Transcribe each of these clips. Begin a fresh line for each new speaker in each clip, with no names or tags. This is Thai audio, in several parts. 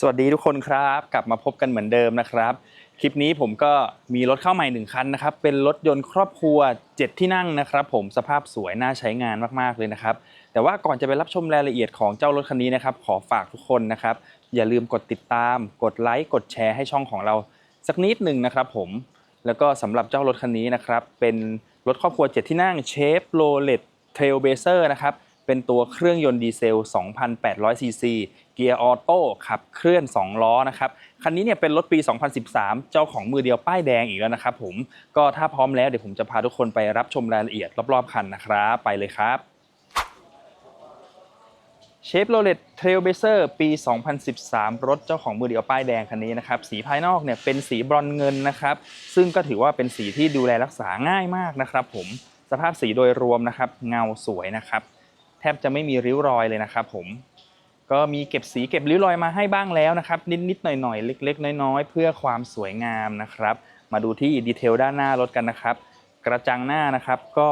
สวัสดีทุกคนครับ กลับมาพบกันเหมือนเดิมนะครับ คลิปนี้ผมก็มีรถเข้าใหม่หนึ่งคันนะครับ เป็นรถยนต์ครอบครัว 7 ที่นั่งนะครับ ผมสภาพสวยน่าใช้งานมากๆเลยนะครับ แต่ว่าก่อนจะไปรับชมรายละเอียดของเจ้ารถคันนี้นะครับ ขอฝากทุกคนนะครับ อย่าลืมกดติดตาม กดไลค์กดแชร์ให้ช่องของเรา สักนิดหนึ่งนะครับ ผมแล้วก็สำหรับเจ้ารถคันนี้นะครับเป็นรถครอบครัว 7 ที่นั่งเชฟโรเลตเทรลเบเซอร์นะครับ เป็นตัวเครื่องยนต์ดีเซล 2,800 ซีซี เกียร์ออโต้ขับเคลื่อน 2 ล้อนะครับ คันนี้เนี่ยเป็นรถปี 2013 เจ้าของมือเดียวป้ายแดงอีกแล้วนะครับผม ก็ถ้าพร้อมแล้วเดี๋ยวผมจะพาทุกคนไปรับชมรายละเอียดรอบๆคันนะครับ ไปเลยครับเชฟโรเลตเทรลเบเซอร์ปี 2013 รถเจ้าของมือเดียวป้ายแดงคันนี้นะครับ สีภายนอกเนี่ยเป็นสีบรอนเงินนะครับ ซึ่งก็ถือว่าเป็นสีที่ดูแลรักษาง่ายมากนะครับผม สภาพสีโดยรวมนะครับ เงาสวยนะครับ บจะไม่มีริ้วรอยเลยนะครับผมก็มีเก็บสีเก็บริ้วรอยมาให้บ้างแล้วนะครับ นิดๆหน่อยๆ เล็ก ๆ น้อยๆ เพื่อความสวยงามนะครับ มาดูที่ดีเทลด้านหน้ารถกันนะครับ กระจังหน้านะครับก็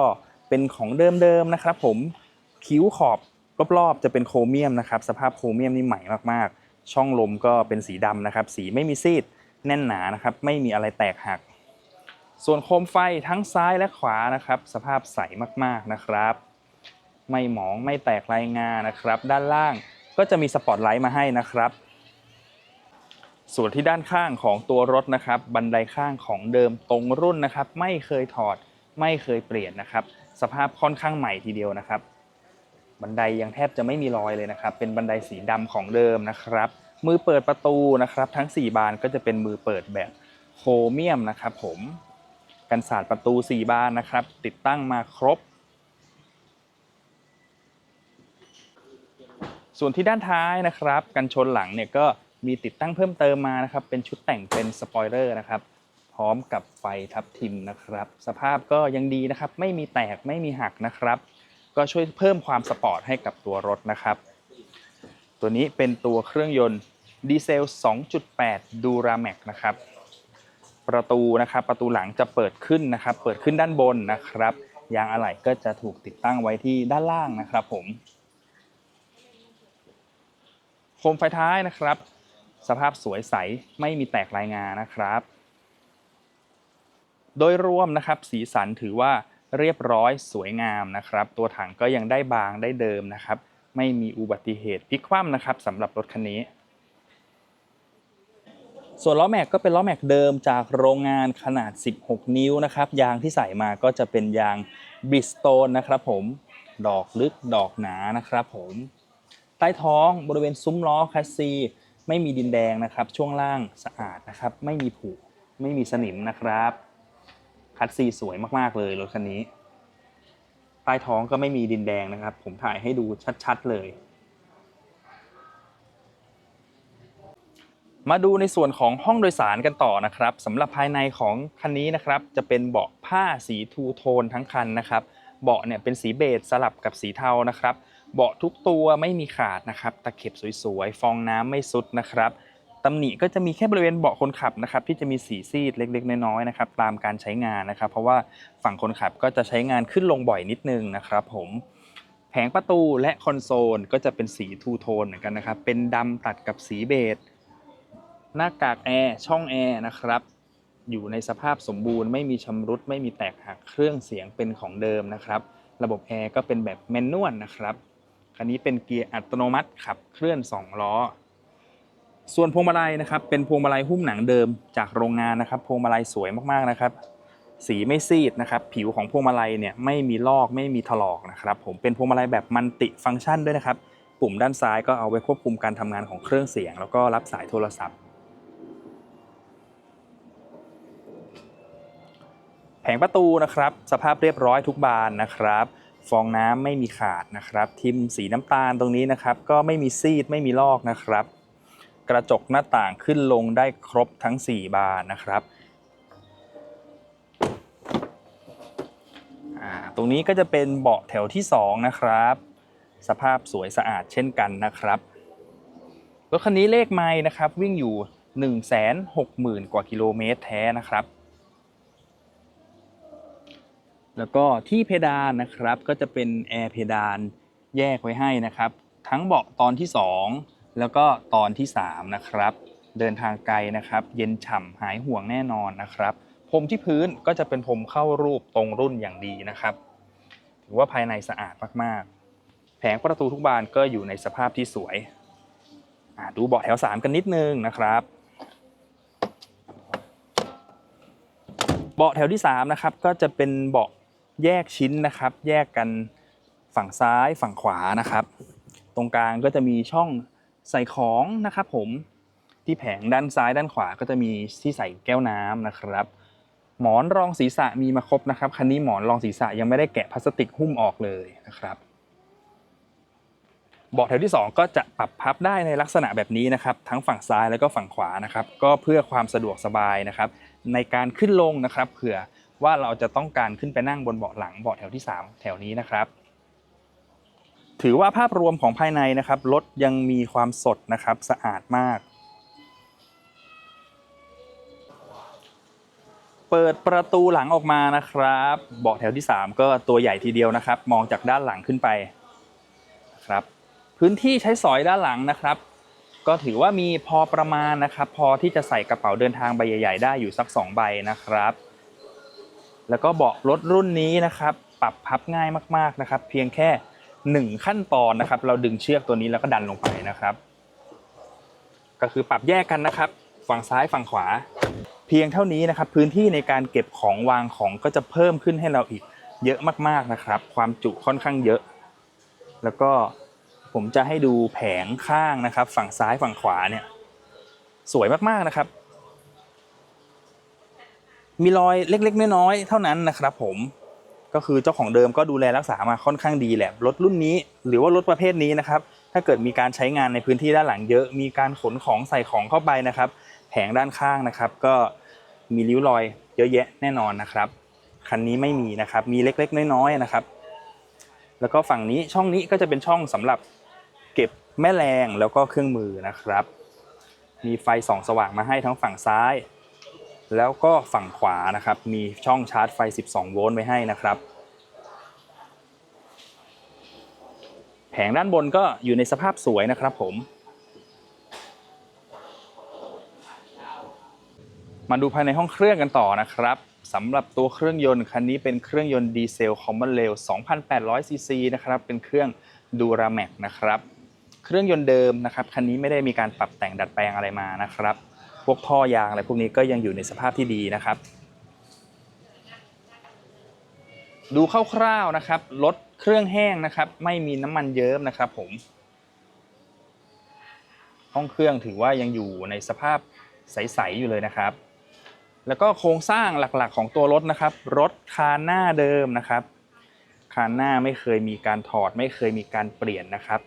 เป็นของเดิมๆนะครับผมคิ้วขอบรอบๆจะเป็นโครเมียมนะครับ สภาพโครเมียมนี่ใหม่มากๆ ช่องลมก็เป็นสีดำนะครับ สีไม่มีซีดแน่นหนานะครับ ไม่มีอะไรแตกหัก ส่วนโคมไฟทั้งซ้ายและขวานะครับ สภาพใสมากๆนะครับ ไม่หมองไม่แตกลายงานะครับ ด้านล่างก็จะมีสปอตไลท์มาให้นะครับ ส่วนที่ด้านข้างของตัวรถนะครับ บันไดข้างของเดิมตรงรุ่นนะครับ ไม่เคยถอดไม่เคยเปลี่ยนนะครับ สภาพค่อนข้างใหม่ทีเดียวนะครับ บันไดยังแทบจะไม่มีรอยเลยนะครับ เป็นบันไดสีดำของเดิมนะครับ มือเปิดประตูนะครับ ทั้ง 4 บานก็จะเป็นมือเปิดแบบโครเมียมนะครับ ผมกันศาสตร์ประตู 4 บานนะครับ ติดตั้งมาครบ ส่วนที่ด้านท้ายนะครับ กันชนหลังเนี่ยก็มีติดตั้งเพิ่มเติมมานะครับ เป็นชุดแต่งเป็นสปอยเลอร์นะครับ พร้อมกับไฟทับทิมนะครับ สภาพก็ยังดีนะครับ ไม่มีแตกไม่มีหักนะครับ ก็ช่วยเพิ่มความสปอร์ตให้กับตัวรถนะครับ ตัวนี้เป็นตัวเครื่องยนต์ดีเซล 2.8 Duramax นะครับ ประตูนะครับ ประตูหลังจะเปิดขึ้นนะครับ เปิดขึ้นด้านบนนะครับ ยางอะไหล่ก็จะถูกติดตั้งไว้ที่ด้านล่างนะครับผม มไฟท้ายนะครับ สภาพสวยใสไม่มีแตกลายงานะครับ โดยรวมนะครับสีสันถือว่าเรียบร้อยสวยงามนะครับ ตัวถังก็ยังได้บางได้เดิมนะครับ ไม่มีอุบัติเหตุพลิกคว่ำนะครับสำหรับรถคันนี้ ส่วนล้อแม็กก็เป็นล้อแม็กเดิมจากโรงงานขนาด 16 นิ้วนะครับ ยางที่ใส่มาก็จะเป็นยางบิสโตนนะครับผมดอกลึกดอกหนานะครับผม ใต้ท้องบริเวณซุ้มล้อคัสซี ไม่มีดินแดงนะครับ ช่วงล่างสะอาดนะครับ ไม่มีผุไม่มีสนิมนะครับ คัสซีสวยมากๆเลยรถคันนี้ ใต้ท้องก็ไม่มีดินแดงนะครับ ผมถ่ายให้ดูชัดๆเลย มาดูในส่วนของห้องโดยสารกันต่อนะครับสำหรับภายในของคันนี้นะครับ จะเป็นเบาะผ้าสีทูโทนทั้งคันนะครับ เบาะเนี่ยเป็นสีเบจสลับกับสีเทานะครับ เบาะทุกตัวไม่มีขาดนะครับ ตะเข็บสวยๆ ฟองน้ำไม่ซุดนะครับตำหนิก็จะมีแค่บริเวณเบาะคนขับนะครับที่จะมีสีซีดเล็กๆ น้อยๆนะครับตามการใช้งานนะครับ เพราะว่าฝั่งคนขับก็จะใช้งานขึ้นลงบ่อยนิดนึงนะครับผมแผงประตูและคอนโซลก็จะเป็นสีทูโทนเหมือนกันนะครับ เป็นดำตัดกับสีเบจหน้ากากแอร์ช่องแอร์นะครับอยู่ในสภาพสมบูรณ์ไม่มีชำรุดไม่มีแตกหักเครื่องเสียงเป็นของเดิมนะครับ ระบบแอร์ก็เป็นแบบแมนนวลนะครับ คันนี้เป็นเกียร์อัตโนมัติขับเคลื่อน 2 ล้อ ส่วนพวงมาลัยนะครับ เป็นพวงมาลัยหุ้มหนังเดิมจากโรงงานนะครับ พวงมาลัยสวยมากๆนะครับ สีไม่ซีดนะครับ ผิวของพวงมาลัยเนี่ยไม่มีลอกไม่มีถลอกนะครับ ผมเป็นพวงมาลัยแบบมัลติฟังก์ชันด้วยนะครับ ปุ่มด้านซ้ายก็เอาไว้ควบคุมการทำงานของเครื่องเสียง แล้วก็รับสายโทรศัพท์แผงประตูนะครับ สภาพเรียบร้อยทุกบานนะครับ ฟองน้ำไม่มีขาดนะครับ ทิมสีน้ำตาลตรงนี้นะครับ ก็ไม่มีซีดไม่มีลอกนะครับ กระจกหน้าต่างขึ้นลงได้ครบทั้ง 4 บานนะครับตรงนี้ก็จะเป็นเบาะแถวที่ 2 นะครับ สภาพสวยสะอาดเช่นกันนะครับรถคันนี้เลขไม้นะครับวิ่งอยู่ 160,000 กว่ากิโลเมตรแท้นะครับ แล้วก็ที่เพดานนะครับก็จะเป็นแอร์เพดานแยกไว้ให้นะครับ ทั้งเบาะตอนที่ 2 แล้วก็ตอนที่ 3 นะครับ เดินทางไกลนะครับ เย็นฉ่ำหายห่วงแน่นอนนะครับพรมที่พื้นก็จะเป็นพรมเข้ารูปตรงรุ่นอย่างดีนะครับ ถือว่าภายในสะอาดมากๆ แผงประตูทุกบานก็อยู่ในสภาพที่สวยดูเบาะแถว 3 กันนิดนึงนะครับเบาะแถวที่3นะครับก็จะเป็นเบาะ แยกชิ้นนะครับ แยกกันฝั่งซ้ายฝั่งขวานะครับ ตรงกลางก็จะมีช่องใส่ของนะครับผมที่แผงด้านซ้ายด้านขวาก็จะมีที่ใส่แก้วน้ำนะครับ หมอนรองศีรษะมีมาครบนะครับ คันนี้หมอนรองศีรษะยังไม่ได้แกะพลาสติกหุ้มออกเลยนะครับเบาะแถวที่ 2 ก็จะปรับพับได้ในลักษณะแบบนี้นะครับ ทั้งฝั่งซ้ายแล้วก็ฝั่งขวานะครับ ก็เพื่อความสะดวกสบายนะครับ ในการขึ้นลงนะครับเผื่อ ว่าเราจะต้องการขึ้นไปนั่งบนเบาะหลังเบาะแถวที่ 3 แถวนี้นะครับ ถือว่าภาพรวมของภายในนะครับรถยังมีความสดนะครับสะอาดมาก เปิดประตูหลังออกมานะครับเบาะแถวที่ 3 ก็ตัวใหญ่ทีเดียวนะครับ มองจากด้านหลังขึ้นไปนะครับพื้นที่ใช้สอยด้านหลังนะครับก็ถือว่ามีพอประมาณนะครับ พอที่จะใส่กระเป๋าเดินทางใบใหญ่ ๆ ได้อยู่สัก 2 ใบนะครับ แล้วก็เบาะรถรุ่นนี้นะครับ ปรับพับง่ายมากๆนะครับ เพียงแค่ 1 ขั้นตอนนะครับ เราดึงเชือกตัวนี้แล้วก็ดันลงไปนะครับ ก็คือปรับแยกกันนะครับ ฝั่งซ้ายฝั่งขวา เพียงเท่านี้นะครับ พื้นที่ในการเก็บของวางของก็จะเพิ่มขึ้นให้เราอีกเยอะมากๆนะครับ ความจุค่อนข้างเยอะ แล้วก็ผมจะให้ดูแผงข้างนะครับ ฝั่งซ้ายฝั่งขวาเนี่ย สวยมากๆนะครับ มีรอยเล็กๆน้อยๆเท่านั้นนะครับ ผมก็คือเจ้าของเดิมก็ดูแลรักษามาค่อนข้างดีแหละรถรุ่นนี้ หรือว่ารถประเภทนี้นะครับ ถ้าเกิดมีการใช้งานในพื้นที่ด้านหลังเยอะ มีการขนของใส่ของเข้าไปนะครับ แผงด้านข้างนะครับ ก็มีริ้วรอยเยอะแยะแน่นอนนะครับคันนี้ไม่มีนะครับ มีเล็กๆน้อยๆนะครับ แล้วก็ฝั่งนี้ช่องนี้ก็จะเป็นช่องสำหรับเก็บแม่แรงแล้วก็เครื่องมือนะครับ มีไฟส่องสว่างมาให้ทั้งฝั่งซ้าย แล้วก็ฝั่งขวานะครับ มีช่องชาร์จไฟ 12 โวลต์ไว้ให้นะครับ แผงด้านบนก็อยู่ในสภาพสวยนะครับผม มาดูภายในห้องเครื่องกันต่อนะครับสำหรับตัวเครื่องยนต์คันนี้เป็นเครื่องยนต์ดีเซลคอมมอนเรล2,800ซีซีนะครับ เป็นเครื่องดูราแม็กนะครับ เครื่องยนต์เดิมนะครับ คันนี้ไม่ได้มีการปรับแต่งดัดแปลงอะไรมานะครับ พวกท่อยางอะไรพวกนี้ก็ยังอยู่ในสภาพที่ดีนะครับ ดูคร่าวๆนะครับรถเครื่องแห้งนะครับ ไม่มีน้ำมันเยิ้มนะครับ ผม ห้องเครื่องถือว่ายังอยู่ในสภาพใสๆอยู่เลยนะครับ แล้วก็โครงสร้างหลักๆของตัวรถนะครับ รถคานหน้าเดิมนะครับ คานหน้าไม่เคยมีการถอด ไม่เคยมีการเปลี่ยนนะครับ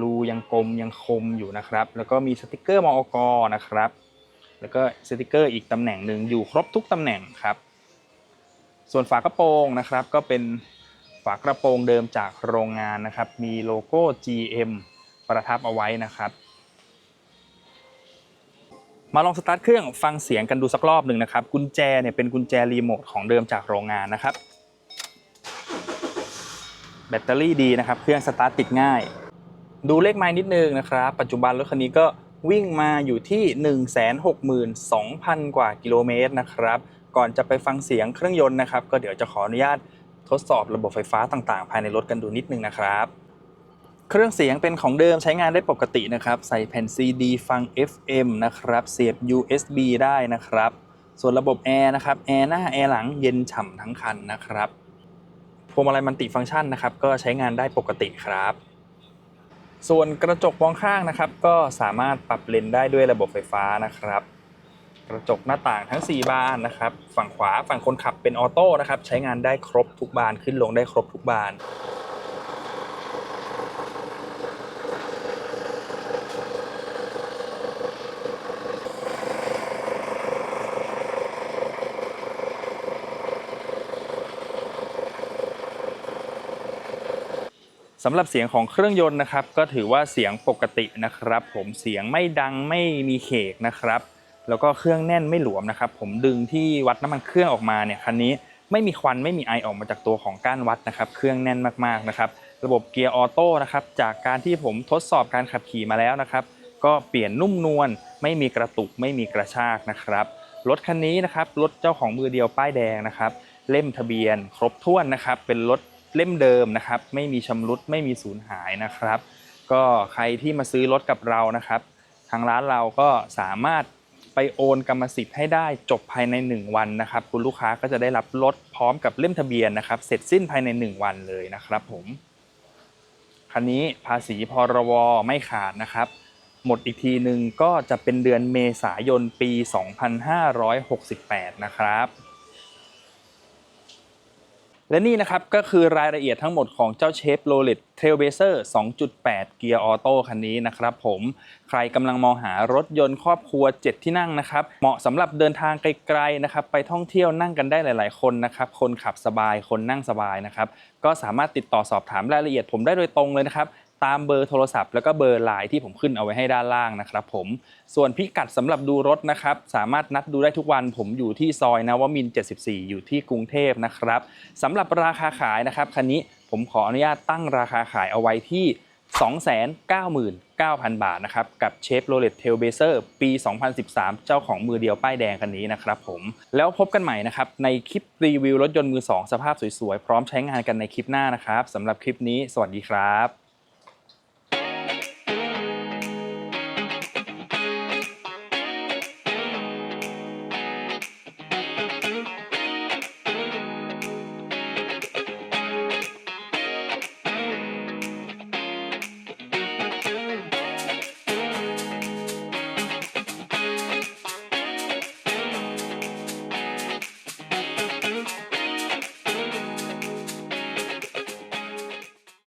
รูยังกลมยังคมอยู่นะครับ แล้วก็มีสติกเกอร์มอกนะครับ แล้วก็สติกเกอร์อีกตำแหน่งหนึ่งอยู่ครบทุกตำแหน่งครับ ส่วนฝากระโปรงนะครับก็เป็นฝากระโปรงเดิมจากโรงงานนะครับ มีโลโก้ GM ประทับเอาไว้นะครับ มาลองสตาร์ทเครื่องฟังเสียงกันดูสักรอบหนึ่งนะครับ กุญแจเนี่ยเป็นกุญแจรีโมทของเดิมจากโรงงานนะครับ แบตเตอรี่ดีนะครับ เครื่องสตาร์ทติดง่าย ดูเลขไม้นิดนึงนะครับ ปัจจุบันรถคันนี้ก็ วิ่งมาอยู่ที่ 162,000 กว่ากิโลเมตรนะครับ ก่อนจะไปฟังเสียงเครื่องยนต์นะครับ ก็เดี๋ยวจะขออนุญาตทดสอบระบบไฟฟ้าต่างๆ ภายในรถกันดูนิดนึงนะครับ เครื่องเสียงเป็นของเดิมใช้งานได้ปกตินะครับ ใส่แผ่น CD ฟัง FM นะครับ เสียบ USB ได้นะครับ ส่วนระบบแอร์นะครับ แอร์หน้าแอร์หลังเย็นฉ่ำทั้งคันนะครับพวงมาลัยมัลติฟังก์ชันนะครับ ก็ใช้งานได้ปกติครับ ส่วนกระจกมองข้างนะครับ ก็สามารถปรับเลนได้ด้วยระบบไฟฟ้านะครับ กระจกหน้าต่างทั้ง 4 บานนะครับ ฝั่งขวาฝั่งคนขับเป็นออโต้นะครับ ใช้งานได้ครบทุกบานขึ้นลงได้ครบทุกบาน สำหรับเสียงของเครื่องยนต์นะครับ ก็ถือว่าเสียงปกตินะครับ ผมเสียงไม่ดังไม่มีเขกนะครับ แล้วก็เครื่องแน่นไม่หลวมนะครับ ผมดึงที่วัดน้ำมันเครื่องออกมาเนี่ยคันนี้ไม่มีควันไม่มีไอออกมาจากตัวของก้านวัดนะครับ เครื่องแน่นมากๆนะครับ ระบบเกียร์ออโต้นะครับจากการที่ผมทดสอบการขับขี่มาแล้วนะครับ ก็เปลี่ยนนุ่มนวลไม่มีกระตุกไม่มีกระชากนะครับรถคันนี้นะครับรถเจ้าของมือเดียวป้ายแดงนะครับ เล่มทะเบียน ครบถ้วนนะครับ เป็นรถ เล่มเดิมนะครับ ไม่มีชำรุดไม่มีสูญหายนะครับ ก็ใครที่มาซื้อรถกับเรานะครับ ทางร้านเราก็สามารถไปโอนกรรมสิทธิ์ให้ได้จบภายใน 1 วันนะครับ คุณลูกค้าก็จะได้รับรถพร้อมกับเล่มทะเบียนนะครับ เสร็จสิ้นภายใน 1 วันเลยนะครับ ผม คันนี้ภาษีพรวไม่ขาดนะครับหมดอีกทีหนึ่งก็จะเป็นเดือนเมษายนปี 2568 นะครับ และนี่นะครับก็คือรายละเอียดทั้งหมดของเจ้าเชฟโรเลตเทรลเบเซอร์2.8 เกียร์ออโต้คันนี้นะครับผมใครกำลังมองหารถยนต์ครอบครัว 7 ที่นั่งนะครับ เหมาะสำหรับเดินทางไกลๆนะครับไปท่องเที่ยวนั่งกันได้หลาย ๆ คนนะครับคนขับสบายคนนั่งสบายนะครับก็สามารถติดต่อสอบถามรายละเอียดผมได้โดยตรงเลยนะครับ ตามเบอร์โทรศัพท์แล้วก็เบอร์ไลน์ที่ผมขึ้นเอาไว้ให้ด้านล่างนะครับผมส่วนพิกัดสำหรับดูรถนะครับสามารถนัดดูได้ทุกวันผมอยู่ที่ซอยนวมิน 74 อยู่ที่กรุงเทพนะครับสำหรับราคาขายนะครับคันนี้ผมขออนุญาตตั้งราคาขายเอาไว้ที่ 299,000 บาทนะครับกับเชฟโรเลตเทลเบเซอร์ปี 2013 เจ้าของมือเดียวป้ายแดงคันนี้นะครับผมแล้วพบกันใหม่นะครับในคลิปรีวิวรถยนต์มือ 2 สภาพสวยๆ พร้อมใช้งานกันในคลิปหน้านะครับสำหรับคลิปนี้ สวัสดีครับ